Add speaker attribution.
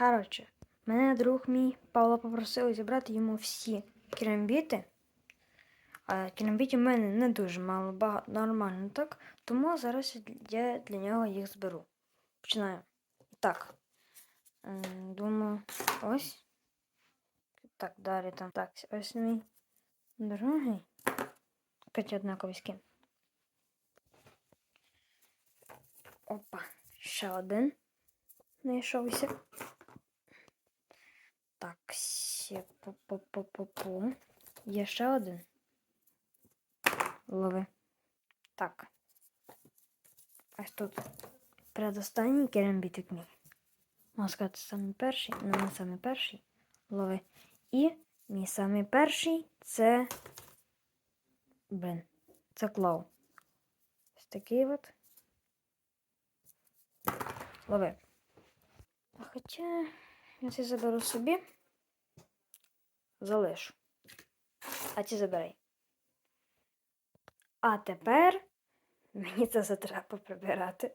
Speaker 1: Коротше, мене друг мій Павло попросив зібрати йому всі керамбіти. А керамбітів в мене не дуже мало, багато, нормально так. Тому зараз я для нього їх зберу. Починаю. Так. Думаю, ось. Так, далі там. Так, ось мій другий. Кстати, однаковий скін. Опа, ще один знайшовся. Так, сє по по по по по Є ще один. Лови. Так. Ось тут передостанній керамбітик мій. Можна сказати, самий перший, ну не самий перший. Лови. І мій самий перший це. Блин, це клоу. Ось такий от. Лови. А Хоча я це заберу собі. Залишу. А ці забирай. А тепер мені це затрапа прибирати.